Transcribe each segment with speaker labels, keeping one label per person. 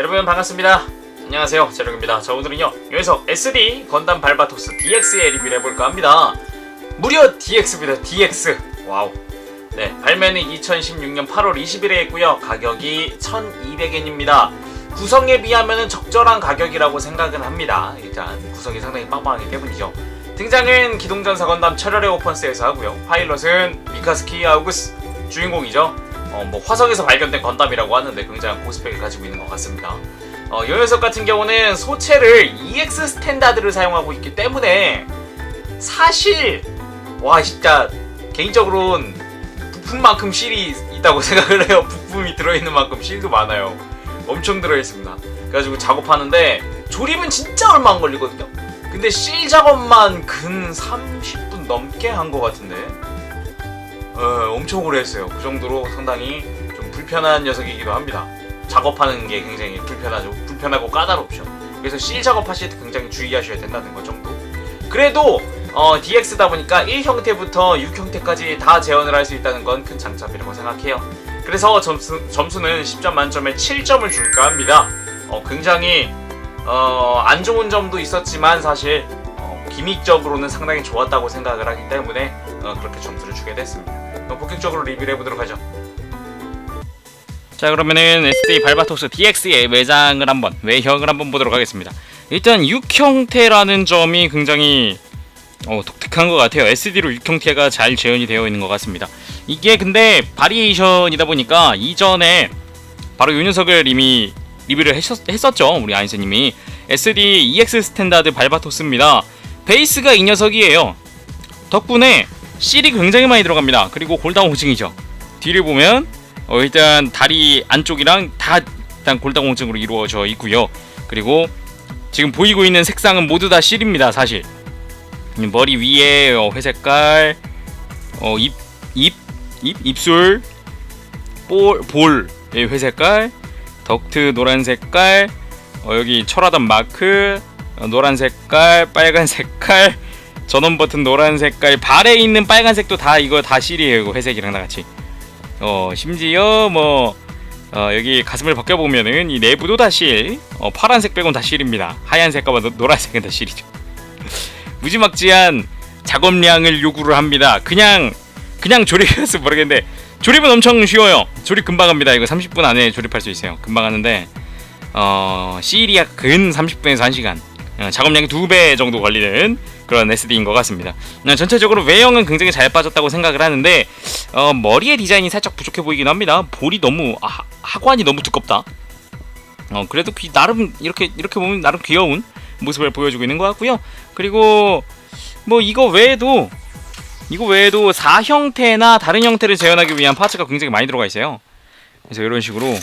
Speaker 1: 여러분 반갑습니다. 안녕하세요. 제록입니다. 자 오늘은요 여기서 SD 건담 발바토스 DX의 리뷰를 해볼까 합니다. 무려 DX입니다. DX. 와우. 네 발매는 2016년 8월 20일에 했고요. 가격이 1,200엔입니다. 구성에 비하면 적절한 가격이라고 생각은 합니다. 일단 구성이 상당히 빵빵하기 때문이죠. 등장은 기동전사 건담 철혈의 오펀스에서 하고요. 파일럿은 미카스키 아우구스 주인공이죠. 어, 뭐 화성에서 발견된 건담이라고 하는데 굉장한 고스펙을 가지고 있는 것 같습니다. 어, 이 녀석 같은 경우는 소체를 EX 스탠다드를 사용하고 있기 때문에 사실 와 진짜 개인적으로는 부품만큼 실이 있다고 생각을 해요. 부품이 들어있는 만큼 실도 많아요. 엄청 들어있습니다. 그래가지고 작업하는데 조립은 진짜 얼마 안 걸리거든요. 근데 실 작업만 근 30분 넘게 한 것 같은데 어, 엄청 오래 했어요. 그 정도로 상당히 좀 불편한 녀석이기도 합니다. 작업하는 게 굉장히 불편하죠. 불편하고 까다롭죠. 그래서 실 작업하실 때 굉장히 주의하셔야 된다는 것 정도. 그래도 어, DX다 보니까 1 형태부터 6 형태까지 다 재현을 할 수 있다는 건 큰 장점이라고 생각해요. 그래서 점수, 점수는 10점 만점에 7점을 줄까 합니다. 어, 굉장히 어, 안 좋은 점도 있었지만 사실 어, 기믹적으로는 상당히 좋았다고 생각을 하기 때문에 어, 그렇게 점수를 주게 됐습니다. 본격적으로 리뷰를 해보도록 하죠. 자 그러면은 SD 발바토스 DX의 외장을 한번 외형을 한번 보도록 하겠습니다. 일단 6형태라는 점이 굉장히 어, 독특한 것 같아요. SD로 6형태가 잘 재현이 되어 있는 것 같습니다. 이게 근데 바리에이션이다 보니까 이전에 바로 이 녀석을 이미 리뷰를 했었, 했었죠. 우리 아인스님이 SD EX 스탠다드 발바토스입니다. 베이스가 이 녀석이에요. 덕분에 실이 굉장히 많이 들어갑니다. 그리고 골당 호징이죠. 뒤를 보면 어, 일단 다리 안쪽이랑 다 일단 골당 호징으로 이루어져 있고요. 그리고 지금 보이고 있는 색상은 모두 다 실입니다. 사실 머리 위에 어, 회색깔, 어, 입, 입, 입, 입술, 볼, 볼, 예, 회색깔, 덕트 노란 색깔, 어, 여기 철화단 마크, 어, 노란 색깔, 빨간 색깔, 전원 버튼 노란 색깔, 발에 있는 빨간색도 다 이거 다 실이에요. 회색이랑 다 같이. 어, 심지어 뭐 어, 여기 가슴을 벗겨 보면은 이 내부도 다 실, 어, 파란색 빼곤 다 실입니다. 하얀색과 노, 노란색은 다 실이죠. 무지막지한 작업량을 요구를 합니다. 그냥 그냥 조립해서 모르겠는데 조립은 엄청 쉬워요. 조립 금방 합니다. 이거 30분 안에 조립할 수 있어요. 금방 하는데 어, 시리아 근 30분에서 1시간 어, 작업량이 2배 정도 걸리는 그런 SD인 것 같습니다. 어, 전체적으로 외형은 굉장히 잘 빠졌다고 생각을 하는데 어, 머리의 디자인이 살짝 부족해 보이긴 합니다. 볼이 너무 아, 하관이 너무 두껍다. 어, 그래도 귀, 나름 이렇게 이렇게 보면 나름 귀여운 모습을 보여주고 있는 것 같고요. 그리고 뭐 이거 외에도 이거 외에도 4 형태나 다른 형태를 재현하기 위한 파츠가 굉장히 많이 들어가 있어요. 그래서 이런 식으로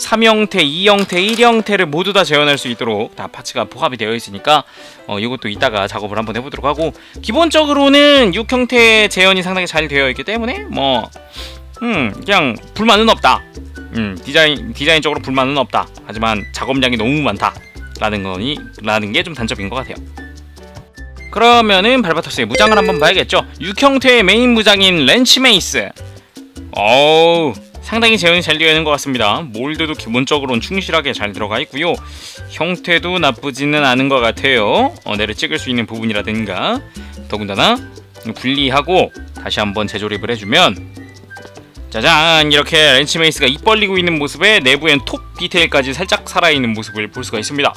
Speaker 1: 3형태, 2형태, 1형태를 모두 다 재현할 수 있도록 다 파츠가 포함이 되어 있으니까 어, 이것도 이따가 작업을 한번 해보도록 하고 기본적으로는 6형태 재현이 상당히 잘 되어 있기 때문에 뭐 음, 그냥 불만은 없다. 음, 디자인 디자인적으로 불만은 없다. 하지만 작업량이 너무 많다 라는 거니 라는 게 좀 단점인 것 같아요. 그러면은 발바토스의 무장을 한번 봐야겠죠. 6형태의 메인 무장인 렌치 메이스. 어우, 상당히 재현이 잘 되어 있는 것 같습니다. 몰드도 기본적으로는 충실하게 잘 들어가 있고요. 형태도 나쁘지는 않은 것 같아요. 어, 내를 찍을 수 있는 부분이라든가 더군다나 분리하고 다시 한번 재조립을 해주면 짜잔 이렇게 렌치 메이스가 입 벌리고 있는 모습에 내부엔 톱 디테일까지 살짝 살아있는 모습을 볼 수가 있습니다.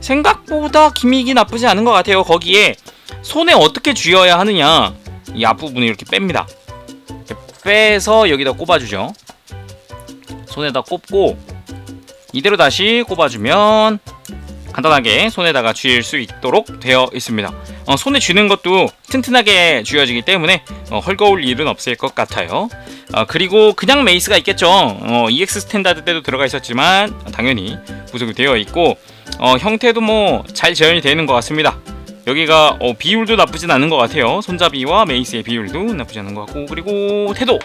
Speaker 1: 생각보다 기믹이 나쁘지 않은 것 같아요. 거기에 손에 어떻게 쥐어야 하느냐 이 앞부분을 이렇게 뺍니다. 빼서 여기다 꼽아주죠. 손에다 꼽고 이대로 다시 꼽아주면 간단하게 손에다가 쥐일 수 있도록 되어 있습니다. 어, 손에 쥐는 것도 튼튼하게 쥐어지기 때문에 어, 헐거울 일은 없을 것 같아요. 어, 그리고 그냥 메이스가 있겠죠. 어, EX 스탠다드 때도 들어가 있었지만 당연히 구성이 되어 있고 어, 형태도 뭐 잘 재현이 되는 것 같습니다. 여기가 어, 비율도 나쁘진 않은 것 같아요. 손잡이와 메이스의 비율도 나쁘지 않은 것 같고 그리고 태도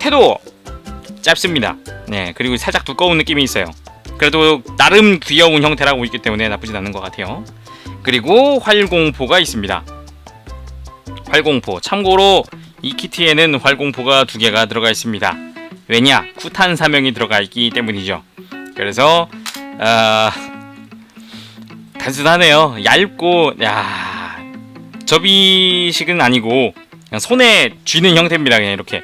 Speaker 1: 태도 짧습니다. 네 그리고 살짝 두꺼운 느낌이 있어요. 그래도 나름 귀여운 형태라고 있기 때문에 나쁘진 않은 것 같아요. 그리고 활공포가 있습니다. 활공포 참고로 이 키트에는 활공포가 두 개가 들어가 있습니다. 왜냐? 쿠탄 사명이 들어가 있기 때문이죠. 그래서 아 단순하네요. 얇고 야 접이식은 아니고 그냥 손에 쥐는 형태입니다. 그냥 이렇게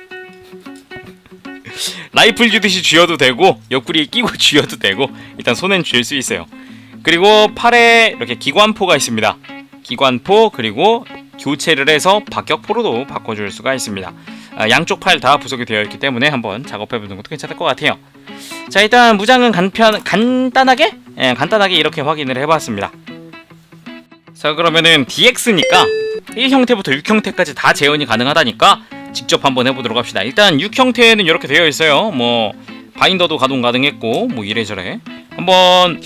Speaker 1: 라이플 쥐듯이 쥐어도 되고 옆구리에 끼고 쥐어도 되고 일단 손엔 쥘 수 있어요. 그리고 팔에 이렇게 기관포가 있습니다. 기관포 그리고 교체를 해서 박격포로도 바꿔줄 수가 있습니다. 아, 양쪽 팔 다 부속이 되어 있기 때문에 한번 작업해보는 것도 괜찮을 것 같아요. 자 일단 무장은 간편 간단하게 예, 간단하게 이렇게 확인을 해봤습니다. 자 그러면은 DX니까 1 형태부터 6 형태까지 다 재현이 가능하다니까 직접 한번 해보도록 합시다. 일단 6 형태는 이렇게 되어 있어요. 뭐 바인더도 가동 가능했고 뭐 이래저래 한번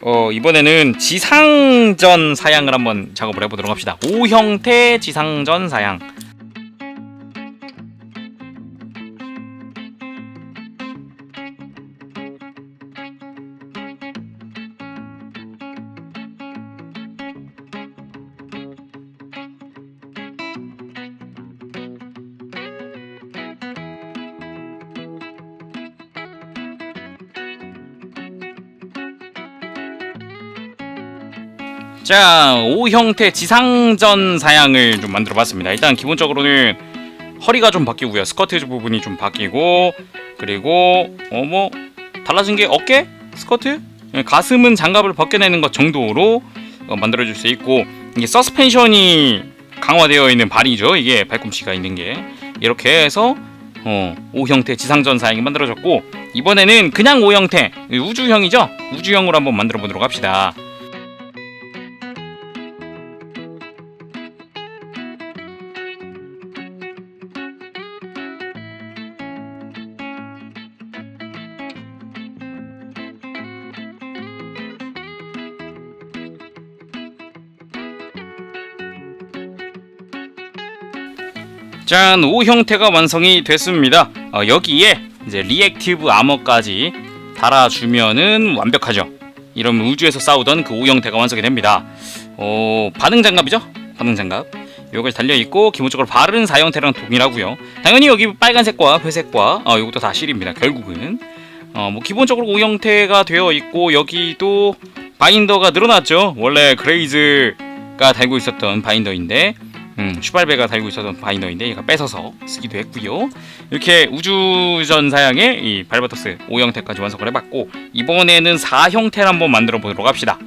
Speaker 1: 어, 이번에는 지상전 사양을 한번 작업을 해보도록 합시다. 5 형태 지상전 사양. 자, 5 형태 지상전 사양을 좀 만들어 봤습니다. 일단 기본적으로는 허리가 좀 바뀌고요. 스커트 부분이 좀 바뀌고 그리고 어 뭐 달라진 게 어깨? 스커트? 예, 가슴은 장갑을 벗겨내는 것 정도로 어, 만들어 줄 수 있고 이게 서스펜션이 강화되어 있는 발이죠. 이게 발꿈치가 있는 게 이렇게 해서 어, 5 형태 지상전 사양이 만들어졌고 이번에는 그냥 5 형태 우주형이죠. 우주형으로 한번 만들어 보도록 합시다. 짠, 5 형태가 완성이 됐습니다. 어, 여기에 이제 리액티브 아머까지 달아주면은 완벽하죠. 이러면 우주에서 싸우던 그5 형태가 완성이 됩니다. 어, 반응 장갑이죠? 반응 장갑. 요걸 달려 있고 기본적으로 바른 4 형태랑 동일하고요. 당연히 여기 빨간색과 회색과 어, 요것도 다 실입니다. 결국은 어, 뭐 기본적으로 5 형태가 되어 있고 여기도 바인더가 늘어났죠. 원래 그레이즈가 달고 있었던 바인더인데 음, 슈발베가 달고 있었던 바이너인데 얘가 뺏어서 쓰기도 했고요. 이렇게 우주전 사양의 이 발바토스 5 형태까지 완성을 해봤고 이번에는 4 형태를 한번 만들어 보도록 합시다.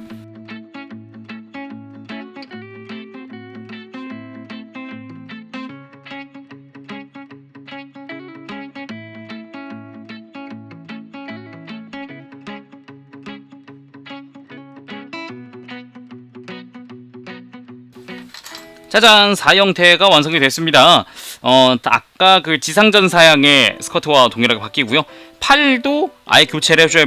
Speaker 1: 짜잔 4형태가 완성이 됐습니다. 어 아까 그 지상전 사양의 스커트와 동일하게 바뀌고요. 팔도 아예 교체를 해줘야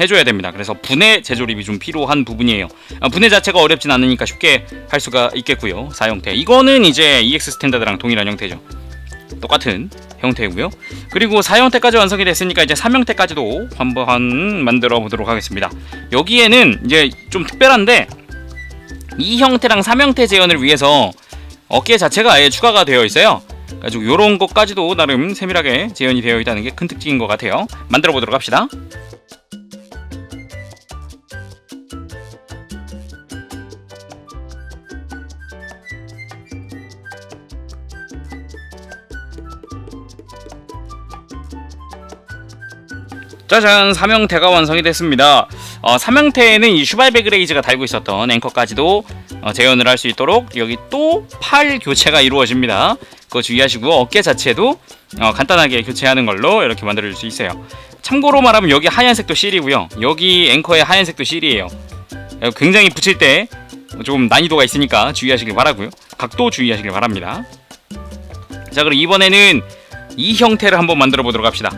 Speaker 1: 해줘야 됩니다. 그래서 분해 재조립이 좀 필요한 부분이에요. 어, 분해 자체가 어렵진 않으니까 쉽게 할 수가 있겠고요. 4형태 이거는 이제 EX 스탠다드랑 동일한 형태죠. 똑같은 형태고요. 그리고 4형태까지 완성이 됐으니까 이제 3형태까지도 한번 만들어 보도록 하겠습니다. 여기에는 이제 좀 특별한데 이 형태랑 3형태 재현을 위해서 어깨 자체가 아예 추가가 되어 있어요. 가지고 이런 것까지도 나름 세밀하게 재현이 되어 있다는 게 큰 특징인 것 같아요. 만들어 보도록 합시다. 짜잔 삼형태가 완성이 됐습니다. 어, 삼형태에는 이 슈발베 그레이즈가 달고 있었던 앵커까지도 어, 재현을 할 수 있도록 여기 또 팔 교체가 이루어집니다. 그거 주의하시고 어깨 자체도 어, 간단하게 교체하는 걸로 이렇게 만들어줄 수 있어요. 참고로 말하면 여기 하얀색도 실이고요. 여기 앵커의 하얀색도 실이에요. 어, 굉장히 붙일 때좀 난이도가 있으니까 주의하시길 바라고요. 각도 주의하시길 바랍니다. 자 그럼 이번에는 이 형태를 한번 만들어 보도록 합시다.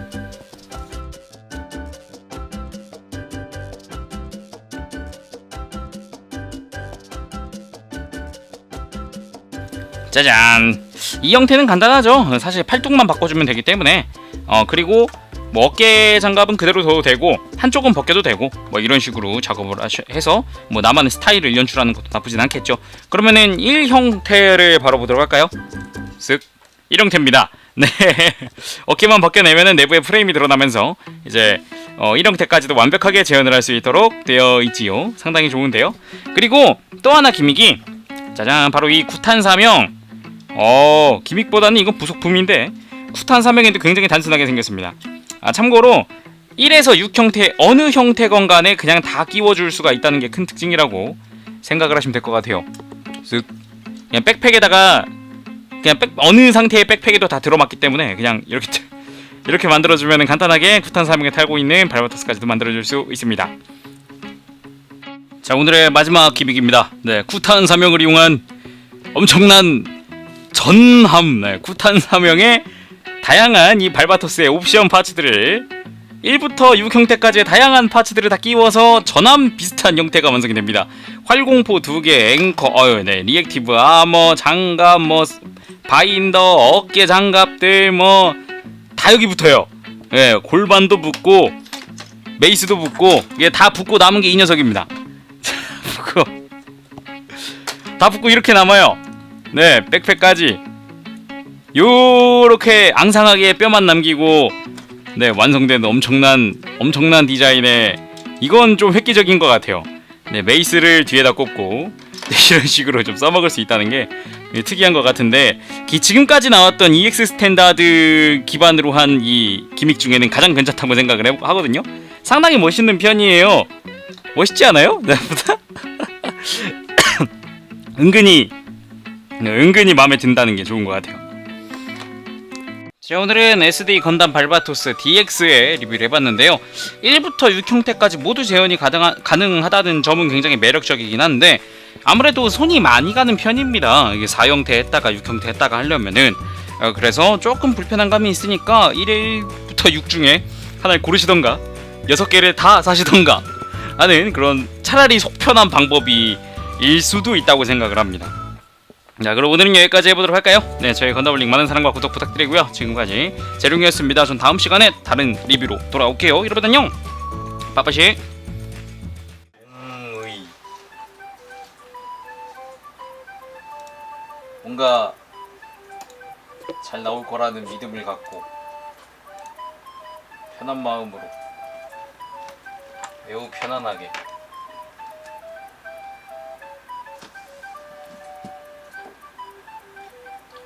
Speaker 1: 짜잔. 이 형태는 간단하죠. 사실 팔뚝만 바꿔주면 되기 때문에. 어 그리고 뭐 어깨 장갑은 그대로 둬도 되고 한쪽은 벗겨도 되고 뭐 이런 식으로 작업을 해서 뭐 나만의 스타일을 연출하는 것도 나쁘진 않겠죠. 그러면은 1 형태를 바로 보도록 할까요? 쓱 1형태입니다. 네. 어깨만 벗겨내면은 내부에 프레임이 드러나면서 이제 어, 1형태까지도 완벽하게 재현을 할 수 있도록 되어 있지요. 상당히 좋은데요. 그리고 또 하나 기믹이 짜잔. 바로 이 구탄 사명. 어 기믹보다는 이건 부속품인데 구탄 사명인데 굉장히 단순하게 생겼습니다. 아 참고로 1에서 6 형태 어느 형태건 간에 그냥 다 끼워줄 수가 있다는 게 큰 특징이라고 생각을 하시면 될 것 같아요. 쓱 그냥 백팩에다가 그냥 백, 어느 상태의 백팩에도 다 들어맞기 때문에 그냥 이렇게 이렇게 만들어주면 간단하게 구탄 사명에 탈고 있는 발바토스까지도 만들어줄 수 있습니다. 자 오늘의 마지막 기믹입니다. 네 구탄 사명을 이용한 엄청난 전함 네, 구탄 사명의 다양한 이 발바토스의 옵션 파츠들을 1부터 6 형태까지의 다양한 파츠들을 다 끼워서 전함 비슷한 형태가 완성이 됩니다. 활공포 2개, 앵커, 어유, 네, 리액티브 아머, 장갑, 뭐 바인더, 어깨 장갑들 뭐 다 여기 붙어요. 예, 골반도 붙고 메이스도 붙고 이게 다 붙고 남은 게 이 녀석입니다. 붙고 다 붙고 이렇게 남아요. 네, 백팩까지 요렇게 앙상하게 뼈만 남기고 네 완성된 엄청난 엄청난 디자인의 이건 좀 획기적인 것 같아요. 네 메이스를 뒤에다 꽂고 네, 이런 식으로 좀 써먹을 수 있다는 게 네, 특이한 것 같은데 기, 지금까지 나왔던 EX 스탠다드 기반으로 한 이 기믹 중에는 가장 괜찮다고 생각을 해, 하거든요. 상당히 멋있는 편이에요. 멋있지 않아요? 나보다 은근히 네, 은근히 마음에 든다는 게 좋은 것 같아요. 자 오늘은 SD 건담 발바토스 DX의 리뷰를 해봤는데요. 1부터 6 형태까지 모두 재현이 가능하, 가능하다는 점은 굉장히 매력적이긴 한데 아무래도 손이 많이 가는 편입니다. 이게 4형태 했다가 6형태 했다가 하려면은. 어, 그래서 조금 불편한 감이 있으니까 1부터 6 중에 하나를 고르시던가 6개를 다 사시던가 하는 그런 차라리 속편한 방법이 일 수도 있다고 생각을 합니다 자 그럼 오늘은 여기까지 해보도록 할까요? 네 저희 건담블링 많은 사랑과 구독 부탁드리고요. 지금까지 재룡이었습니다. 전 다음 시간에 다른 리뷰로 돌아올게요. 여러분 안녕! 빠빠시! 뭔가 잘 나올 거라는 믿음을 갖고 편한 마음으로 매우 편안하게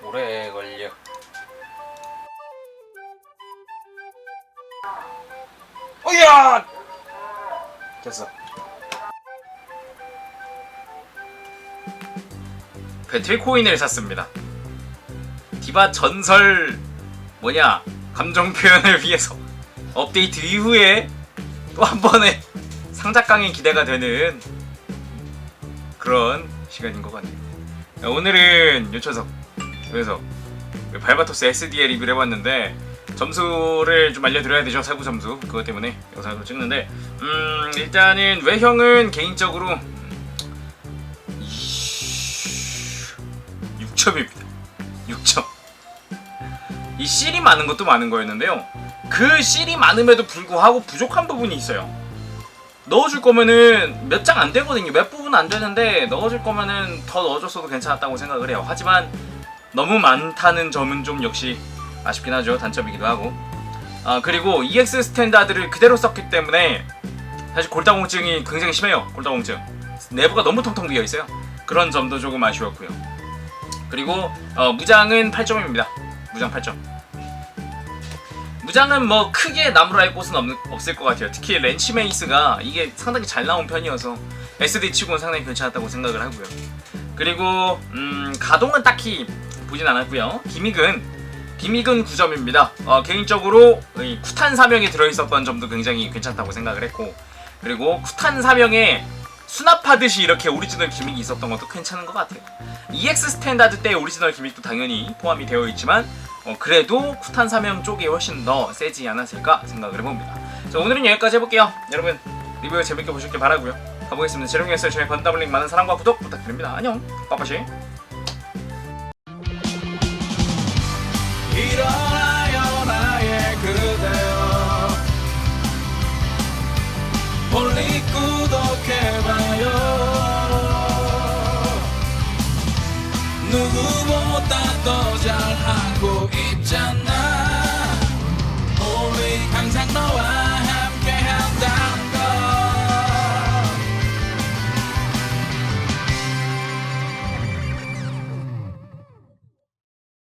Speaker 1: 오래 걸려. 어야! 됐어. 배틀 코인을 샀습니다. 디바 전설 뭐냐 감정 표현을 위해서 업데이트 이후에 또 한 번의 상작강이 기대가 되는 그런 시간인 것 같네요. 오늘은 요초석 그래서 발바토스 SD에 리뷰를 해봤는데 점수를 좀 알려드려야 되죠 세부 점수. 그것 때문에 영상을 찍는데. 음 일단은 외형은 개인적으로 6점입니다. 6점 이 실이 많은 것도 많은 거였는데요. 그 실이 많음에도 불구하고 부족한 부분이 있어요. 넣어줄 거면은 몇 장 안 되거든요. 몇 부분 안 되는데 넣어줄 거면은 더 넣어줬어도 괜찮았다고 생각을 해요. 하지만 너무 많다는 점은 좀 역시 아쉽긴 하죠. 단점이기도 하고. 아 그리고 EX 스탠다드를 그대로 썼기 때문에 사실 골다공증이 굉장히 심해요 골다공증. 내부가 너무 텅텅 비어 있어요. 그런 점도 조금 아쉬웠고요. 그리고 어, 무장은 8점입니다. 무장 8점. 무장은 뭐 크게 나무라 할 곳은 없, 없을 것 같아요. 특히 렌치 메이스가 이게 상당히 잘 나온 편이어서 SD 치고는 상당히 괜찮았다고 생각을 하고요. 그리고 음, 가동은 딱히 보진 않았고요. 기믹은 기믹은 9점입니다. 어, 개인적으로 이 쿠탄 사명이 들어있었던 점도 굉장히 괜찮다고 생각을 했고 그리고 쿠탄 사명에 수납하듯이 이렇게 오리지널 기믹이 있었던 것도 괜찮은 것 같아요. EX 스탠다드 때 오리지널 기믹도 당연히 포함이 되어 있지만 어, 그래도 쿠탄 사명 쪽이 훨씬 더 세지 않았을까 생각을 해봅니다. 자 오늘은 여기까지 해볼게요. 여러분 리뷰 재밌게 보셨길 바라고요. 가보겠습니다. 제롱이었어요. 저희 건담블링 많은 사랑과 구독 부탁드립니다. 안녕. 빠빠시.
Speaker 2: 일어나요 나의 그대여. 볼리 구독해봐요. 누구보다 더 잘하고 있잖아.